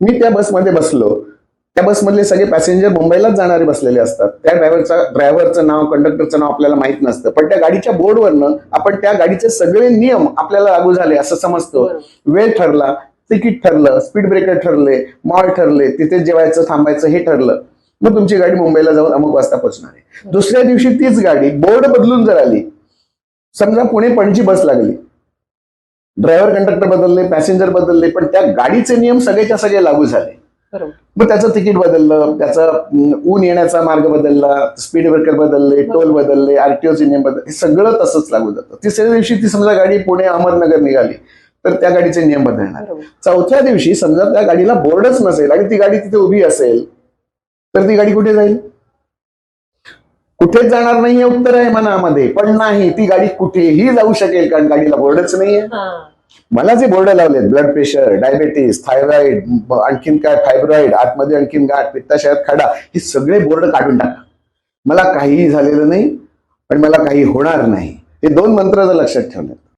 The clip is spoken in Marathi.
मी त्या बसमध्ये बसलो. त्या बसमधले सगळे पॅसेंजर मुंबईलाच जाणारे बसलेले असतात. त्या ड्रायव्हरचा ड्रायव्हरचं नाव कंडक्टरचं नाव आपल्याला माहीत नसतं. पण त्या गाडीच्या बोर्डवरनं आपण त्या गाडीचे सगळे नियम आपल्याला लागू झाले असं समजतो. वेळ ठरला तिकीट ठरलं स्पीड ब्रेकर ठरले मॉल ठरले तिथे जेवायचं थांबायचं हे ठरलं. मग तुमची गाडी मुंबईला जाऊन अमुक वाजता पोहोचणार आहे. दुसऱ्या दिवशी तीच गाडी बोर्ड बदलून जर आली समजा पुणे पणजी बस लागली. ड्रायव्हर कंडक्टर बदलले पॅसेंजर बदलले पण त्या गाडीचे नियम सगळेच्या सगळे लागू झाले. मग त्याचं तिकीट बदललं त्याचा ऊन येण्याचा मार्ग बदलला स्पीड ब्रेकर बदलले टोल बदलले आरटीओचे नियम बदलले हे सगळं तसंच लागू जातं. तिसऱ्या दिवशी ती समजा गाडी पुणे अहमदनगर निघाली तर त्या गाडीचे नियम बदलणार. चौथ्या दिवशी समजा त्या गाडीला बोर्डच नसेल आणि ती गाडी तिथे उभी असेल तर ती गाडी कुठे जाईल? कुठेच जाणार नाही हे उत्तर आहे मनामध्ये. पण नाही ती गाडी कुठेही जाऊ शकेल कारण गाडीला बोर्डच नाहीये. हा. मला जे बोर्ड लावलेत ब्लड प्रेशर डायबेटीस थायरॉइड आणखीन काय फायब्रॉइड आतमध्ये आणखीन गाठ पित्ताशयात खडा हे सगळे बोर्ड काढून टाका. मला काहीही झालेलं नाही पण मला काही होणार नाही. हे दोन मंत्र जर लक्षात ठेवले